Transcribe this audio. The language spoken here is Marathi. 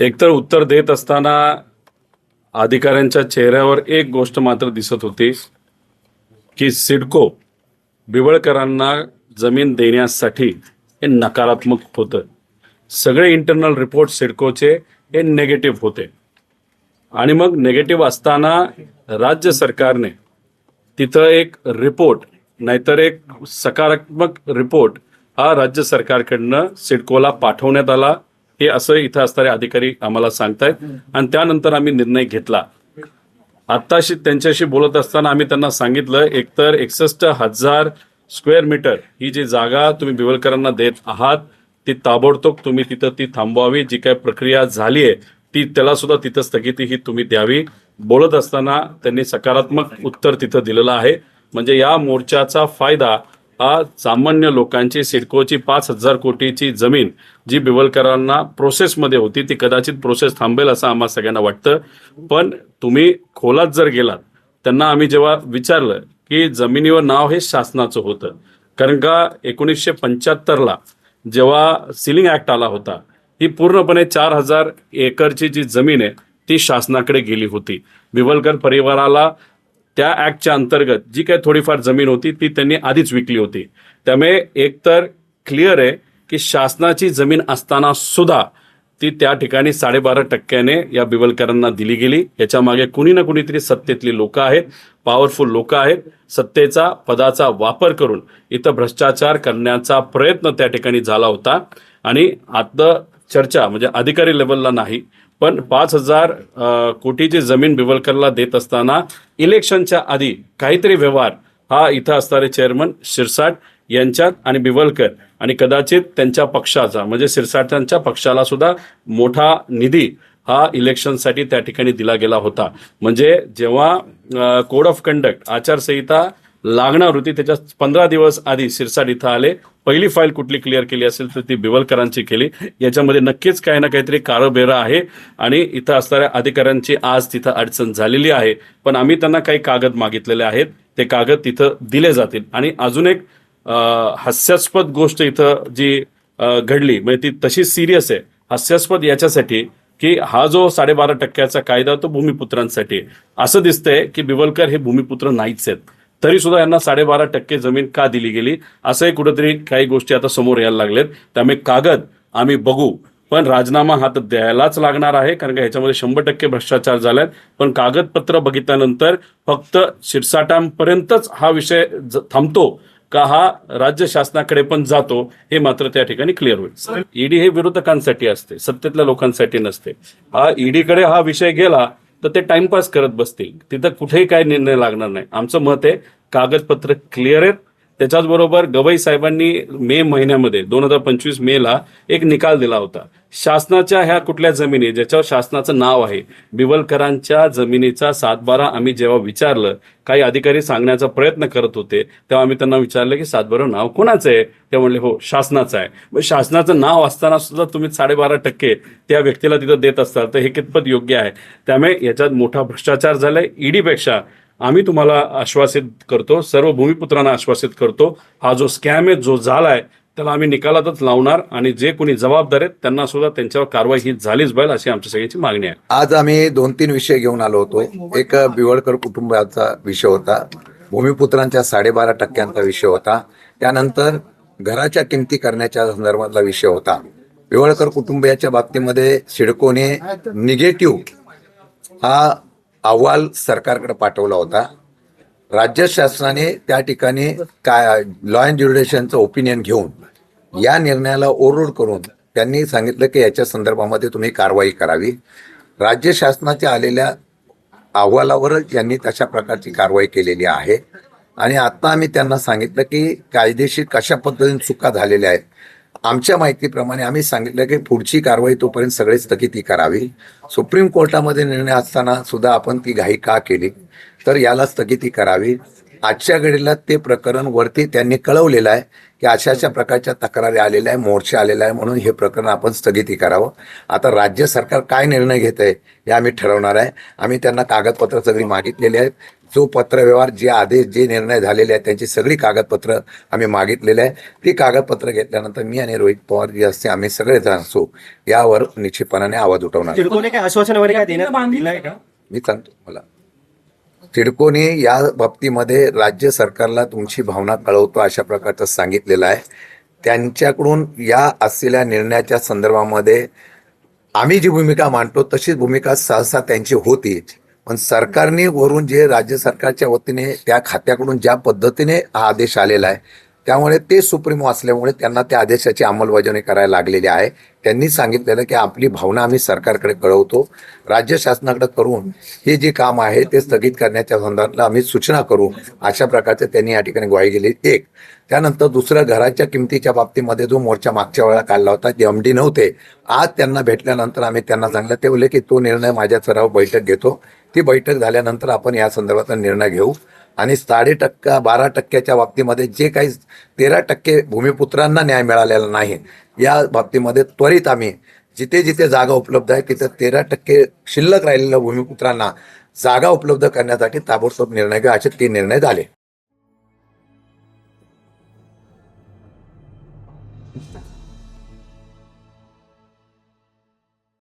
एकतर उत्तर देत असताना अधिकाऱ्यांच्या चेहऱ्यावर एक गोष्ट मात्र दिसत होती की सिडको बिवळकरांना जमीन देण्यासाठी हे नकारात्मक होतं. सगळे इंटरनल रिपोर्ट सिडकोचे हे नेगेटिव्ह होते. आणि मग नेगेटिव्ह असताना राज्य सरकारने तिथं एक रिपोर्ट नाहीतर एक सकारात्मक रिपोर्ट हा राज्य सरकारकडनं सिडकोला पाठवण्यात आला. हे असं इथं असणारे अधिकारी आम्हाला सांगतायत. आणि त्यानंतर आम्ही निर्णय घेतला. आत्ताशी त्यांच्याशी बोलत असताना आम्ही त्यांना सांगितलं एकतर एकसष्ट हजार स्क्वेअर मीटर ही जी जागा तुम्ही बिवलकरांना देत आहात ती ताबडतोब तुम्ही तिथं ती थांबवावी. जी काय प्रक्रिया झाली आहे ती त्याला सुद्धा तिथं स्थगिती ही तुम्ही द्यावी. बोलत असताना त्यांनी सकारात्मक उत्तर तिथं दिलेलं आहे. म्हणजे या मोर्चाचा फायदा आज सामान्य लोकांची सिडकोची पाच हजार कोटीची जमीन जी बिवलकरांना प्रोसेसमध्ये होती ती कदाचित प्रोसेस थांबेल असं आम्हा सगळ्यांना वाटतं. पण तुम्ही खोलात जर गेलात त्यांना आम्ही जेव्हा विचारलं की जमिनीवर नाव हे शासनाचं होतं. कारण का एकोणीसशे पंच्याहत्तरला जेव्हा सिलिंग ऍक्ट आला होता ही पूर्णपणे चार हजार एकरची जी जमीन आहे ती शासनाकडे गेली होती. बिवलकर परिवाराला त्या ऍक्टच्या अंतर्गत जी काही थोडीफार जमीन होती ती त्यांनी आधीच विकली होती. त्यामुळे एकतर क्लिअर आहे की शासनाची जमीन असताना सुद्धा ती त्या ठिकाणी साडेबारा टक्क्याने या बिवलकरांना दिली गेली. याच्यामागे कुणी ना कुणीतरी सत्तेतली लोक आहेत पॉवरफुल लोक आहेत. सत्तेचा पदाचा वापर करून इथं भ्रष्टाचार करण्याचा प्रयत्न त्या ठिकाणी झाला होता. आणि आता चर्चा म्हणजे अधिकारी लेवलला नाही पण पाच हजार कोटीची जमीन बिवलकरला देत असताना इलेक्शनच्या आधी काहीतरी व्यवहार हा इथं असणारे चेअरमन शिरसाट यांच्यात आणि बिवलकर आणि कदाचित त्यांच्या पक्षाचा म्हणजे शिरसाटांच्या पक्षाला सुद्धा मोठा निधी हा इलेक्शनसाठी त्या ठिकाणी दिला गेला होता. म्हणजे जेव्हा कोड ऑफ कंडक्ट आचारसंहिता लागणार होती त्याच्या पंधरा दिवस आधी शिरसाट इथं आले. पहिली फाईल कुठली क्लिअर केली असेल तर ती बिवलकरांची केली. याच्यामध्ये नक्कीच काही ना काहीतरी काळबेरा आहे आणि इथं असणाऱ्या अधिकाऱ्यांची आज तिथं अडचण झालेली आहे. पण आम्ही त्यांना काही कागद मागितलेले आहेत. ते कागद तिथं दिले जातील. आणि अजून एक हास्यास्पद गोष्ट इथं जी घडली म्हणजे ती तशी सिरियस आहे. हास्यास्पद याच्यासाठी की हा जो साडेबारा टक्क्याचा कायदा तो भूमिपुत्रांसाठी आहे. असं दिसतंय की बिवलकर हे भूमिपुत्र नाहीच आहेत. तरी सुद्धा यांना साडेबारा टक्के जमीन का दिली गेली? असंही कुठेतरी काही गोष्टी आता समोर यायला लागलेत. त्यामुळे कागद आम्ही बघू. पण राजीनामा हा तर द्यायलाच लागणार आहे कारण का ह्याच्यामध्ये शंभर टक्के भ्रष्टाचार झालाय. पण कागदपत्र बघितल्यानंतर फक्त शिरसाटांपर्यंतच हा विषय थांबतो का हा राज्य शासनाकडे पण जातो हे मात्र त्या ठिकाणी क्लिअर होईल. ईडी हे विरोधकांसाठी असते सत्तेतल्या लोकांसाठी नसते. हा ईडीकडे हा विषय गेला तर ते टाइमपास करत बसतील. तिथं कुठेही काय निर्णय लागणार नाही. आमचं मत आहे कागदपत्र क्लिअर आहेत त्याच्याच बरोबर गवई साहेबांनी मे महिन्यामध्ये दोन हजार पंचवीस मे ला एक निकाल दिला होता. शासनाच्या ह्या कुठल्या जमिनी ज्याच्यावर शासनाचं नाव आहे? बिवलकरांच्या जमिनीचा सातबारा आम्ही जेव्हा विचारलं काही अधिकारी सांगण्याचा प्रयत्न करत होते तेव्हा आम्ही त्यांना विचारलं की सातबारा नाव कोणाचं आहे? ते म्हणले हो शासनाचं आहे. मग शासनाचं नाव असताना सुद्धा तुम्ही साडेबारा टक्के त्या व्यक्तीला तिथं देत असताल तर हे कितपत योग्य आहे? त्यामुळे याच्यात मोठा भ्रष्टाचार झालाय. ईडीपेक्षा आम्ही तुम्हाला आश्वासित करतो सर्व भूमिपुत्रांना आश्वासित करतो हा जो स्कॅम आहे जो आहे त्याला आम्ही निकालातच लावणार आणि जे कोणी जबाबदार आहेत त्यांना सुद्धा त्यांच्यावर कारवाई ही झालीच पाहिजे अशी आमच्या सगळ्याची मागणी आहे. आज आम्ही दोन तीन विषय घेऊन आलो होतो. एक बिवळकर कुटुंबाचा विषय होता भूमिपुत्रांच्या साडेबारा टक्क्यांचा विषय होता त्यानंतर घराच्या किमती करण्याच्या संदर्भातला विषय होता. बिवळकर कुटुंबियाच्या बाबतीमध्ये सिडकोने निगेटिव्ह हा अहवाल सरकारकडे पाठवला होता. राज्य शासनाने त्या ठिकाणी काय लॉ अँड ज्युडिशनचं ओपिनियन घेऊन या निर्णयाला ओव्हररूल करून त्यांनी सांगितलं की याच्या संदर्भामध्ये तुम्ही कारवाई करावी. राज्य शासनाच्या आलेल्या अहवालावरच यांनी तशा प्रकारची कारवाई केलेली आहे. आणि आता आम्ही त्यांना सांगितलं की कायदेशीर कशा पद्धतीने चुका झालेल्या आहेत आमच्या माहितीप्रमाणे आम्ही सांगितलं की पुढची कारवाई तोपर्यंत सगळे स्थगिती करावी. सुप्रीम कोर्टामध्ये निर्णय असताना सुद्धा आपण ती घाई का केली? तर याला स्थगिती करावी. आजच्या घडीला ते प्रकरण वरती त्यांनी कळवलेलं आहे की अशा अशा प्रकारच्या तक्रारी आलेल्या आहे मोर्चे आलेला आहे म्हणून हे प्रकरण आपण स्थगिती करावं. आता राज्य सरकार काय निर्णय घेत आहे हे आम्ही ठरवणार आहे. आम्ही त्यांना कागदपत्र सगळी मागितलेली आहेत. जो पत्रव्यवहार जे आदेश जे निर्णय झालेले आहेत त्यांची सगळी कागदपत्र आम्ही मागितलेले आहे ती कागदपत्र घेतल्यानंतर मी आणि रोहित पवार जे असते आम्ही सगळेजण असो यावर निश्चितपणाने आवाज उठवणार. आश्वासन वगैरे मी सांगतो मला सिडकोने या बाबतीमध्ये राज्य सरकारला तुमची भावना कळवतो अशा प्रकारचं सांगितलेलं आहे. त्यांच्याकडून या असलेल्या निर्णयाच्या संदर्भामध्ये आम्ही जी भूमिका मांडतो तशीच भूमिका सहसा त्यांची होती पण सरकारने वरून जे राज्य सरकारच्या वतीने त्या खात्याकडून ज्या पद्धतीने हा आदेश आलेला आहे त्यामुळे ते सुप्रीमो असल्यामुळे त्यांना त्या आदेशाची अंमलबजावणी करायला लागलेली आहे. त्यांनी सांगितलेलं की आपली भावना आम्ही सरकारकडे कळवतो. राज्य शासनाकडे करून हे जे काम आहे ते स्थगित करण्याच्या संदर्भातला आम्ही सूचना करू. अशा प्रकारचे त्यांनी या ठिकाणी ग्वाही दिली. एक त्यानंतर दुसरं घराच्या किमतीच्या बाबतीमध्ये जो मोर्चा मागच्या वेळा काढला होता जे एम डी नव्हते आज त्यांना भेटल्यानंतर आम्ही त्यांना सांगितलं ते बोलले की तो निर्णय माझ्या सराव बैठक घेतो. ती बैठक झाल्यानंतर आपण या संदर्भातला निर्णय घेऊ. आणि साडे टक्का बारा टक्क्याच्या बाबतीमध्ये जे काही तेरा टक्के भूमिपुत्रांना न्याय मिळालेला नाही या बाबतीमध्ये त्वरित आम्ही जिथे जिथे जागा उपलब्ध आहे तिथे तेरा टक्के शिल्लक राहिलेल्या भूमिपुत्रांना जागा उपलब्ध करण्यासाठी ताबडतोब निर्णय घेऊ. असे तीन निर्णय झाले.